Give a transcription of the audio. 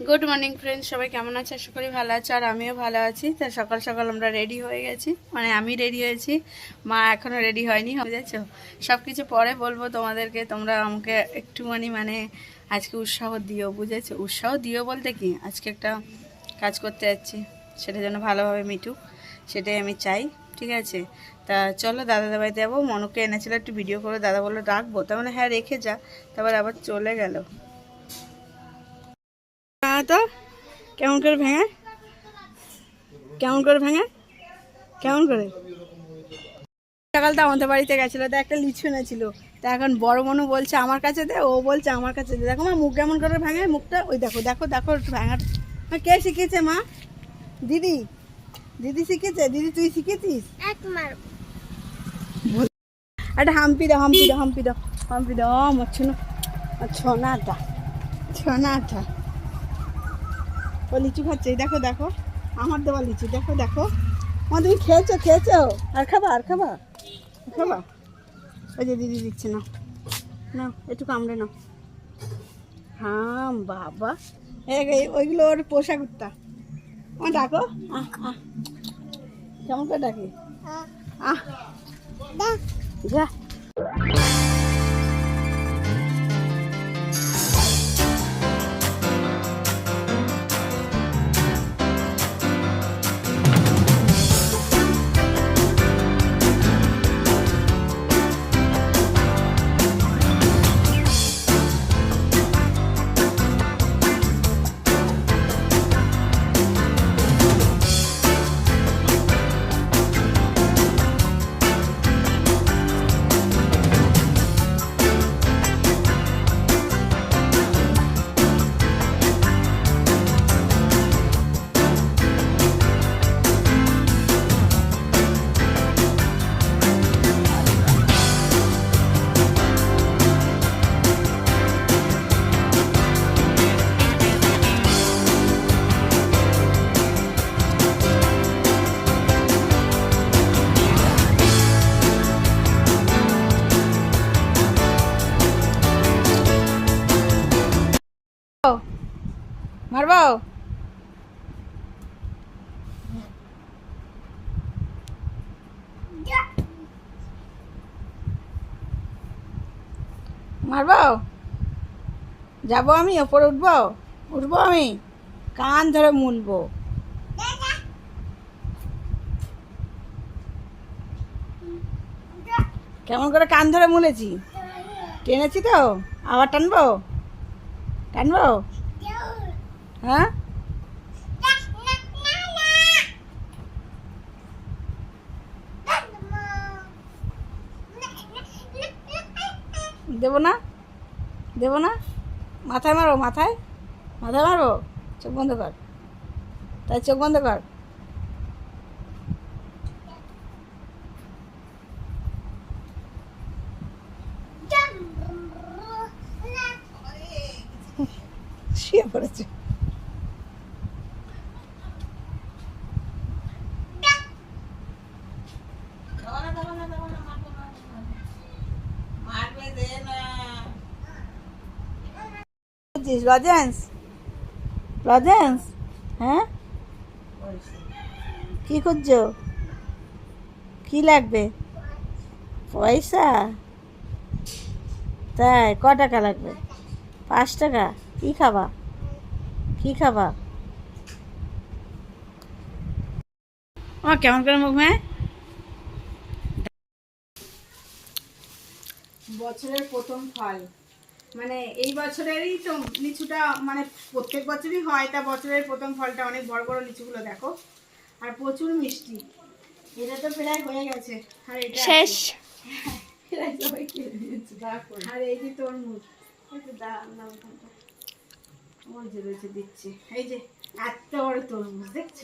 Good morning friends সবাই কেমন আছে? আশা করি ভালো আছে, আর আমিও ভালো আছি। তা সকাল সকাল আমরা রেডি হয়ে গেছি। মানে আমি রেডি হয়েছি, মা এখনও রেডি হয়নি। বুঝেছ? সব কিছু পরে বলব তোমাদেরকে, তোমরা আমাকে একটুখানি মানে আজকে উৎসাহ দিও, বুঝেছ? উৎসাহ দিও বলতে কি? আজকে একটা কাজ করতে যাচ্ছি, সেটা যেন ভালোভাবে মিটুক, সেটাই আমি চাই, ঠিক আছে? তা চলো দাদা দাবাইতে যাব মনুকে এনেছিল একটু ভিডিও করে, দাদা বলল রাখব তার মানে হ্যাঁ রেখে যা। তারপর আবার চলে গেল। তো? কেমন করে ভেঙে? কেমন করে ভেঙে? কেমন করে? সকাল তো আমাদের বাড়িতে গেছিল তো একটা লিচু এনেছিল। তা এখন বড় মনু বলছে আমার কাছে দে। ও বলছে আমার কাছে দে। দেখো মা মুখ কেমন করে ভাঙে? মুখটা ওই দেখো দেখো দেখো মা, কে শিখেছে মা? দিদি। দিদি শিখেছে? দিদি তুই শিখেছিস? একটা হাম্পি দাও হাম্পি দাও হাম্পি দাও হাম্পি দাও। আমার ছোনা ছোনাটা ছোনাটা। ও লিচু খাচ্ছে দেখো দেখো, আমার দেওয়া লিচু, দেখো দেখো। মা, তুমি খেয়েছো খেয়েছো? আর খাবা আর খাবা? খাবা? ওই যে দিদি দিচ্ছে না না একটু কামড়ে নাও। হ্যাঁ বাবা। ওইগুলো ওর পোশাক উত্তা ও ডাকো। কেমন করে ডাকি? আহ। যা। মারবো? মারবো? যাব আমি, ওপরে উঠবো? উঠবো আমি? কান ধরে মুলবো কেমন করে কান ধরে মুলেছি টেনেছি তো? আবার টানবো? টানবো? হ্যাঁ? দেবো না? দেবো না? মাথায় মারো মাথায়? মাথায় মারো? চোখ বন্ধ কর। তাই চোখ বন্ধ কর। শুয়ে পড়েছে। লজেন্স লজেন্স হ্যাঁ? কি করছ কি লাগবে? পয়সা? তাই, ক টাকা লাগবে? পাঁচ টাকা? কি খাবা? কি খাবা? ও, কেমন করে মুখ হ্যাঁ বছরের প্রথম ফল। মানে এই বছরেরই তো লিচুটা মানে প্রত্যেক বছরই হয় তা বছরের প্রথম ফলটা অনেক বড় বড় লিচুগুলো দেখো। আর প্রচুর মিষ্টি। এটা তো প্রায় হয়ে গেছে। আর এটা শেষ। আর এই যে তরমুজ দিচ্ছি। এই যে এত বড় তরমুজ দেখছ?